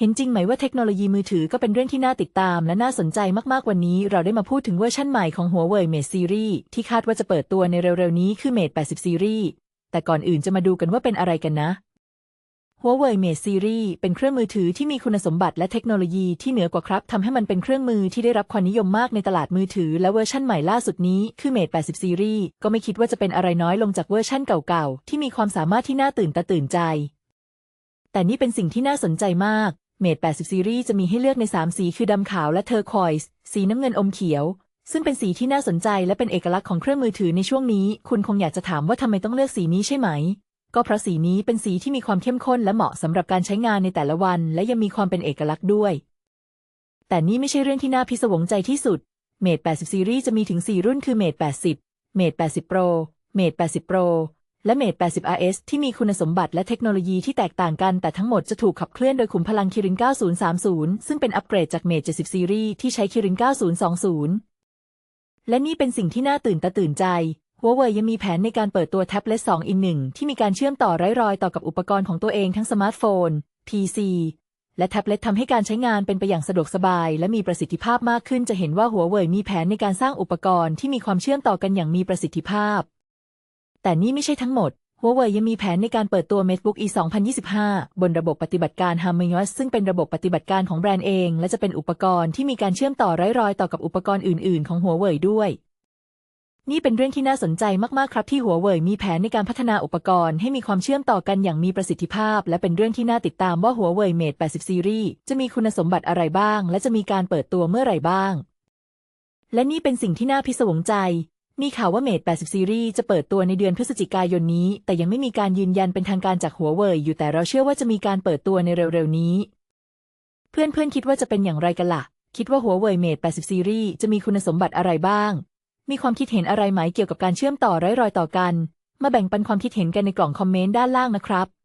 เห็นจริงไหมว่าเทคโนโลยีมือถือก็เป็นเรื่องที่น่าติดตามและน่าสนใจมากๆ วันนี้เราได้มาพูดถึงเวอร์ชั่นใหม่ของหัวเว่ย Mate Series ที่คาดว่าจะเปิดตัวในเร็วๆ นี้คือ Mate 80 Series แต่ก่อนอื่นจะมาดูกันว่าเป็นอะไรกันนะหัวเว่ย Mate Series เป็นเครื่องมือถือที่มีคุณสมบัติและเทคโนโลยีที่เหนือกว่าครับทำให้มันเป็นเครื่องมือที่ได้รับความนิยมมากในตลาดมือถือ และเวอร์ชั่นใหม่ล่าสุดนี้คือ Mate 80 Series ก็ไม่คิดว่าจะเป็นอะไรน้อยลงจากเวอร์ชั่นเก่าๆที่มีความสามารถที่น่าตื่นตาตื่นใจแต่นี่เป็นสิ่งที่น่าสนใจมาก Mate 80 Series จะมีให้เลือกใน 3 สีคือดำขาวและเทอร์คอยส์สีน้ำเงินอมเขียว ซึ่งเป็นสีที่น่าสนใจและเป็นเอกลักษณ์ของเครื่องมือถือในช่วงนี้ คุณคงอยากจะถามว่าทำไมต้องเลือกสีนี้ใช่ไหม ก็เพราะสีนี้เป็นสีที่มีความเข้มข้นและเหมาะสำหรับการใช้งานในแต่ละวัน และยังมีความเป็นเอกลักษณ์ด้วย แต่นี่ไม่ใช่เรื่องที่น่าพิศวงใจที่สุด Mate 80 Series จะมีถึง 4 รุ่นคือ Mate 80 Mate 80 Pro Mate 80 Pro และ Mate 80 RS ที่มีคุณสมบัติและเทคโนโลยีที่แตกต่างกัน แต่ทั้งหมดจะถูกขับเคลื่อนโดยขุมพลัง Kirin 9030 ซึ่งเป็นอัปเกรดจาก Mate 70 Series ที่ใช้ Kirin 9020 และนี่เป็นสิ่งที่น่าตื่นตาตื่นใจหัวเว่ยยังมีแผนในการเปิดตัวแท็บเล็ต2 in 1ที่มีการเชื่อมต่อไร้รอยต่อกับอุปกรณ์ของตัวเองทั้งสมาร์ทโฟน PC และแท็บเล็ตทำให้การใช้งานเป็นไปอย่างสะดวกสบาย และมีประสิทธิภาพมากขึ้นจะเห็นว่าหัวเว่ยมีแผนในการสร้างอุปกรณ์ที่มีความเชื่อมต่อกันอย่างมีประสิทธิภาพ แต่นี่ไม่ใช่ทั้งหมดหัวเว่ยยังมีแผนในการเปิดตัว MateBook E 2025 บนระบบปฏิบัติการ Harmonious ซึ่งเป็นระบบปฏิบัติการของแบรนด์เอง และจะเป็นอุปกรณ์ที่มีการเชื่อมต่อไร้รอยต่อกับอุปกรณ์อื่น ๆ ของหัวเว่ยด้วย นี่เป็นเรื่องที่น่าสนใจมาก ๆ ครับที่หัวเว่ยมีแผนในการพัฒนาอุปกรณ์ให้มีความเชื่อมต่อกันอย่างมีประสิทธิภาพ และเป็นเรื่องที่น่าติดตามว่าหัวเว่ย Mate 80 Series จะมีคุณสมบัติอะไรบ้าง และจะมีการเปิดตัวเมื่อไหร่บ้างและนี่เป็นสิ่งที่น่าพิศวงใจ มีข่าวว่า Mate 80 Series จะเปิดตัวในเดือนพฤศจิกายนนี้ แต่ยังไม่มีการยืนยันเป็นทางการจากหัวเว่ยอยู่แต่เราเชื่อว่าจะมีการเปิดตัวในเร็วๆนี้ เพื่อนๆคิดว่าจะเป็นอย่างไรกันล่ะ คิดว่าหัวเว่ย Mate 80 Series จะมีคุณสมบัติอะไรบ้าง มีความคิดเห็นอะไรไหมเกี่ยวกับการเชื่อมต่อไร้รอยต่อกัน มาแบ่งปันความคิดเห็นกันในกล่องคอมเมนต์ด้านล่างนะครับ